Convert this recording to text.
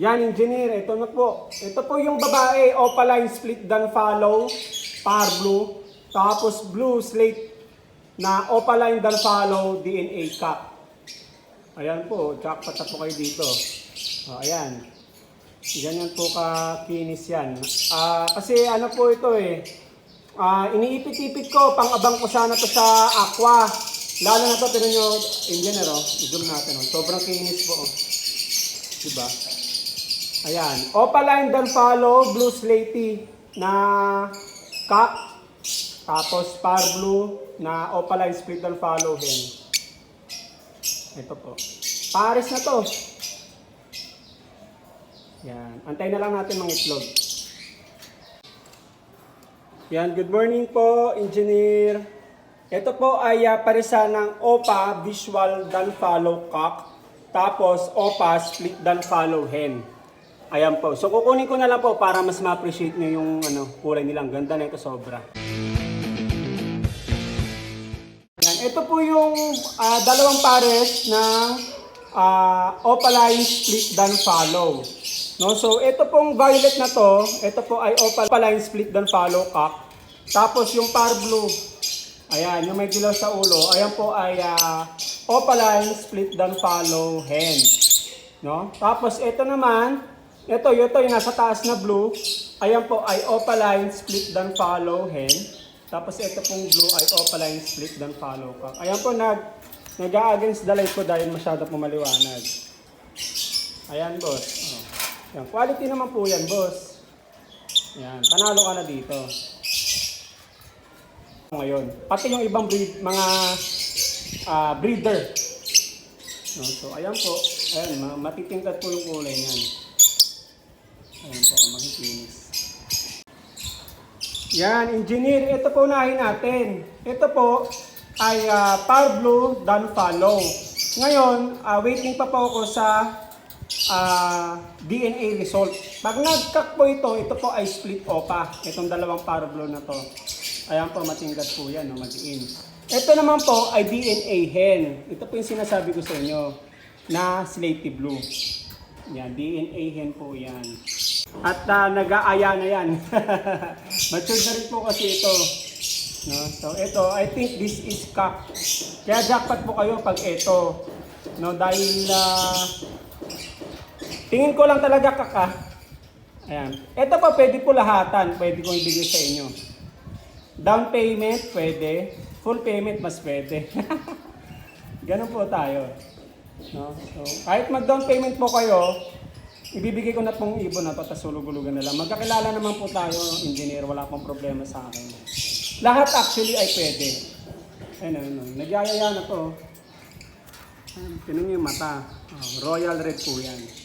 Yan, engineer. Ito na po. Ito po yung babae. Opaline split dan follow. Par blue. Tapos blue slate na opaline dan follow DNA cup. Ayan po. Jackpot na po kayo dito. O, ayan. Ganyan po ka-kinis yan. Ah, kasi ano po ito eh. Ah, iniipit-ipit ko. Pang-abang ko sana to sa aqua. Lalo na to, tinan nyo, engineer oh. I-zoom natin oh. Sobrang kinis po oh. Diba? Ayan. Opaline dan follow, blue slaty na cup. Tapos par blue na opaline split dan follow hen. Ito po. Pares na to. Yan. Antay na lang natin mga itlog. Yan. Good morning po, engineer. Ito po ay uh, parisa ng OPA Visual Dan Follow Cock. Tapos OPA Split Dan Follow Hen. Ayan po. So kukunin ko na lang po para mas ma-appreciate nyo yung ano, kulay nilang ganda na ito sobra. Yan. Ito po yung ah, dalawang pares ng ah, opaline split dan follow. No, so ito pong violet na to, ito po ay opaline split dan follow cock. Tapos yung par blue, ayan, yung may dilaw sa ulo, ayan po ay ah, opaline split dan follow hen. No? Tapos ito naman, ito, ito yung nasa taas na blue, ayan po ay opaline split dan follow hen. Tapos ito pong blue ay opaline split dan follow cock. Ayan po, nag, nag-against the light ko dahil masyado po maliwanag. Ayan, boss. Oh. Yan, quality naman po yan, boss. Yan, panalo ka na dito. Ngayon, pati yung ibang breed, mga ah, breeder. So, ayan po. Ayan, ma- matitingkad po yung kulay niyan. Ayan po, makikinis. Yan, engineer, ito po unahin natin. Ito po ay ah, Power Blue Dan Follow. Ngayon, ah, waiting pa po ako sa ah, DNA result. Pag nag-cut po ito, ito po ay split OPA. Itong dalawang Power Blue na to. Ayan po, matingkat po yan, no, madiin. Ito naman po ay DNA hen. Ito po yung sinasabi ko sa inyo na slaty blue. Yan, DNA hen po yan. At ah, nag-aaya na yan. Matured na rin po kasi ito. No? So ito, I think this is cup. Kaya jackpot po kayo pag ito. No, dahil ah, tingin ko lang talaga kaka. Ayan. Ito pa pwede po lahatan. Pwede kong ibigay sa inyo. Down payment, pwede. Full payment, mas pwede. Ganun po tayo. No? So, kahit mag-down payment po kayo, ibibigay ko na pong ibon na to, tapos hulug-hulugan na lang. Magkakilala naman po tayo, engineer, wala pong problema sa akin. Lahat actually ay pwede. Ayun, ayun, ayun. Nagyayaya na to. Ayun, niyo yung mata. Oh, royal red po yan.